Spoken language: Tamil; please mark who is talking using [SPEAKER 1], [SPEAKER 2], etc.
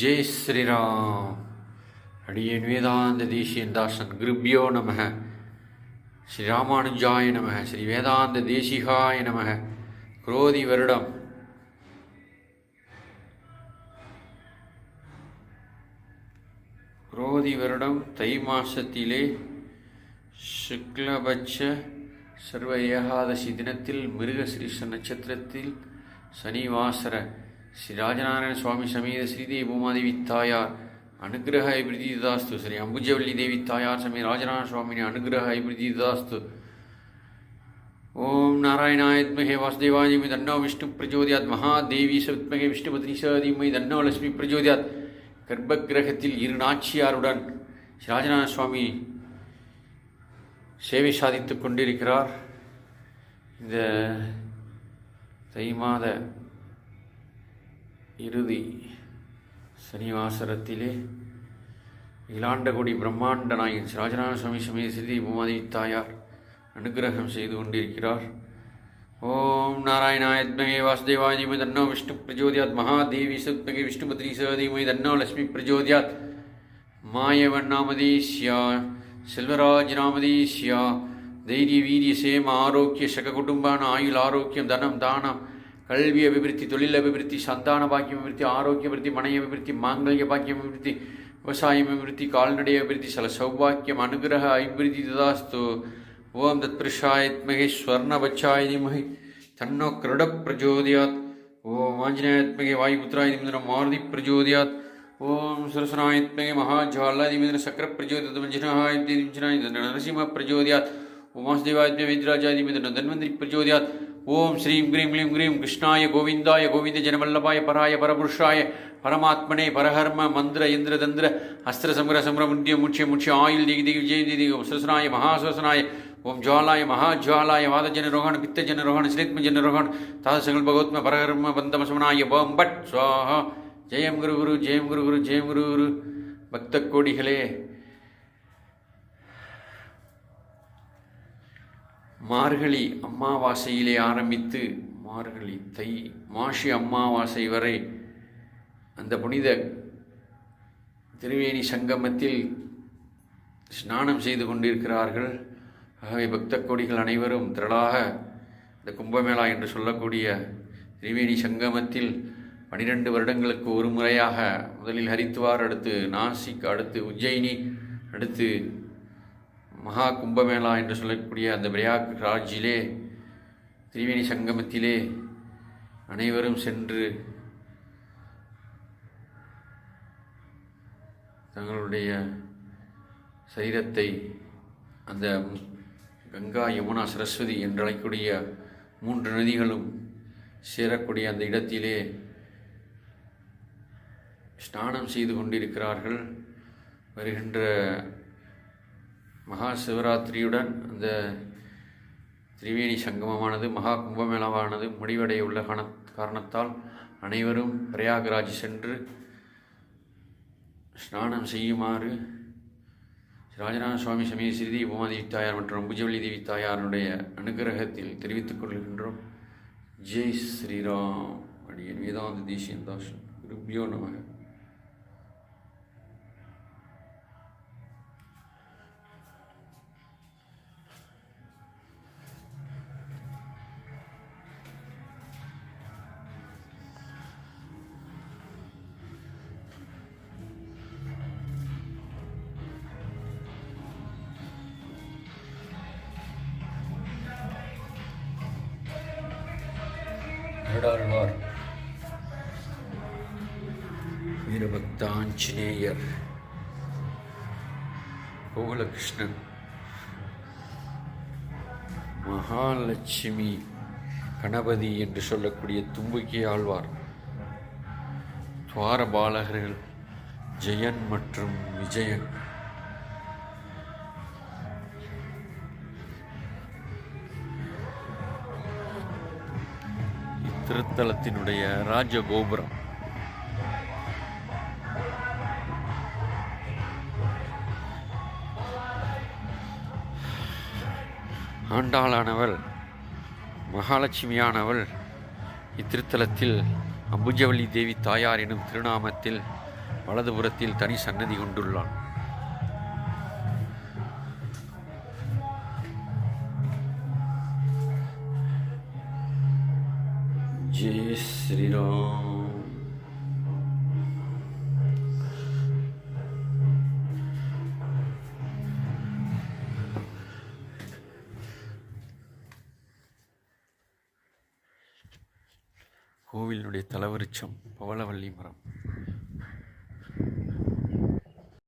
[SPEAKER 1] ஜெய் ஸ்ரீராம். அடியேன் வேதாந்த தேசியன் தாசன் கிருப்யோ நமக. ஸ்ரீ ராமானுஜாய நமக ஸ்ரீ வேதாந்த தேசிகாய நமக. குரோதி வருடம். குரோதி வருடம் தை மாசத்திலே சுக்லபட்ச சர்வ ஏகாதசி தினத்தில் மிருகசிரீஷ நட்சத்திரத்தில் சனிவாசர ஸ்ரீ ராஜநாராயண சுவாமி சமேத ஸ்ரீதேவி பூமாதேவி தாயார் அனுகிரக ஐபிரிதிதாஸ்து. தாஸ்து ஸ்ரீ அம்புஜவல்லி தேவி தாயார் சமய ராஜநாராயண சுவாமினி அனுகிரக அபிவிருத்தி தாஸ்து ஓம் நாராயணாயத்மகே வாசுதேவாஜிமி தன்னோ விஷ்ணு பிரஜோதியாத். மகாதேவி சத்மகே விஷ்ணுபத்னி சதீமை தன்னோ லட்சுமி பிரஜோதியாத். கர்ப்பகிரகத்தில் இரு நாச்சியாருடன் ஸ்ரீ ராஜநாராயண சுவாமி சேவை சாதித்துக் கொண்டிருக்கிறார். இந்த தை மாத இறுதி சனிவாசரத்திலே இலாண்டகுடி பிரம்மாண்ட நாயகன் ஸ்ரீ ராஜநாத சுவாமி சமய சிதி பூமாதி தாயார் அனுகிரகம் செய்து கொண்டிருக்கிறார். ஓம் நாராயணாயத்மகே வாசுதேவாய தீமை தன்னோ விஷ்ணு பிரஜோதியாத் மகாதேவி சத்மகே விஷ்ணுபத்ரி சதீமை தன்னோ லட்சுமி பிரஜோதியாத். மாயவன் நாமதீஸ்யா செல்வராஜ் நாமதீஸ்யா தைரிய வீரிய சேம ஆரோக்கிய சக குடும்பான ஆயுள் ஆரோக்கியம் தனம் தானம் கல்வி அபிவிருத்தி தொழில் அபிவிருத்தி சந்தான பாக்கியம் அபிவிருத்தி ஆரோக்கிய அபிவிருத்தி மனை அபிவிருத்தி மாங்கல்ய பாக்கியம் அபிவிருத்தி விவசாயம் அபிவிருத்தி கால்நடை அபிவிருத்தி சல சௌபாக்கியம் அனுகிரக அபிவிருத்தி ததாஸ்து ஓம் தத் புருஷாயத்மகே ஸ்வர்ணபச்சாய தீமகி தன்னோ கிருட பிரஜோதியாத் ஓம் ஆஞ்சநேயாத்மகே வாயுபுத்திராய தீமிந்திர மாருதி பிரஜோதியாத் ஓம் சுரசனாயத்மகை மகாஜ்வாலா சக்கர பிரஜோதியாத் மஞ்சனாய நரசிம்ம பிரஜோதியாத் உமாஸ்தேவாத்மிய வைத்ராஜாதிமிந்திர தன்வந்திரி பிரஜோதியாத் ஓம் ஸ்ரீம் கிரீம் கிளீம் கிரீம் கிருஷ்ணாய கோவிந்தாய கோவிந்த ஜனவல்லபாய பராய பரபுருஷாய பரமாத்மனே பரஹர்ம மந்திர இந்திர தந்திர அஸ்திர சமர சமர முந்திய முட்சிய முட்சிய ஆயுள் திகி திகி விஜய திகி சுசனாய மகாசுசனாய ஓம் ஜுவாலாய மகாஜுவாலாய வாதஜன ரோகண பித்தஜன ரோகன் ஸ்ரீத்ம ஜன ரோகண தாதசங்கள் பகவத்ம பரஹர்ம பந்தமசமனாய ஓம் பட் சுவாஹா ஜெயம் குரு குரு ஜெயம் குரு குரு ஜெயம் குரு குரு. பக்த கோடிகளே. மார்கழி அமாவாசையிலே ஆரம்பித்து மார்கழி தை மாஷி அமாவாசை வரை அந்த புனித திருவேணி சங்கமத்தில் ஸ்நானம் செய்து கொண்டிருக்கிறார்கள். ஆகவே பக்த கோடிகள் அனைவரும் திரளாக இந்த கும்பமேளா என்று சொல்லக்கூடிய திரிவேணி சங்கமத்தில் பனிரெண்டு வருடங்களுக்கு ஒரு முறையாக முதலில் ஹரித்வார் அடுத்து நாசிக் அடுத்து உஜ்ஜயினி அடுத்து மகா கும்பமேளா என்று சொல்லக்கூடிய அந்த பிரயாக் ராஜிலே திரிவேணி சங்கமத்திலே அனைவரும் சென்று தங்களுடைய சரீரத்தை அந்த கங்கா யமுனா சரஸ்வதி என்று அழைக்கக்கூடிய மூன்று நதிகளும் சேரக்கூடிய அந்த இடத்திலே ஸ்நானம் செய்து கொண்டிருக்கிறார்கள். வருகின்ற மகா சிவராத்திரியுடன் அந்த திரிவேணி சங்கமமானது மகா கும்பமேளாவானது முடிவடைய உள்ள காரண காரணத்தால் அனைவரும் பிரயாகராஜ் சென்று ஸ்நானம் செய்யுமாறு ராஜநாத சுவாமி சமய ஸ்ரீதி உமாதேவி தாயார் மற்றும் அம்புஜவல்லி தேவி தாயாருடைய அனுகிரகத்தில் தெரிவித்துக் கொள்கின்றோம். ஜெய் ஸ்ரீராம். அடியன். வேதாந்த தேசியன் தாசன் குருபியோ நமக. வருடாழ்வார் வீரபக்தாஞ்சநேயர். கோகுலகிருஷ்ணன். மகாலட்சுமி கணபதி என்று சொல்லக்கூடிய தும்புக்கி ஆழ்வார். துவார பாலகர்கள் ஜெயன் மற்றும் விஜயன். திருத்தலத்தினுடைய ராஜகோபுரம். ஆண்டாளானவள் மகாலட்சுமியானவள் இத்திருத்தலத்தில் அம்புஜவல்லி தேவி தாயார் எனும் திருநாமத்தில் வலதுபுறத்தில் தனி சன்னதி கொண்டுள்ளான். ஜெய் ஸ்ரீராம் கோவிலினுடைய தலவிருட்சம் பவளவள்ளி மரம்.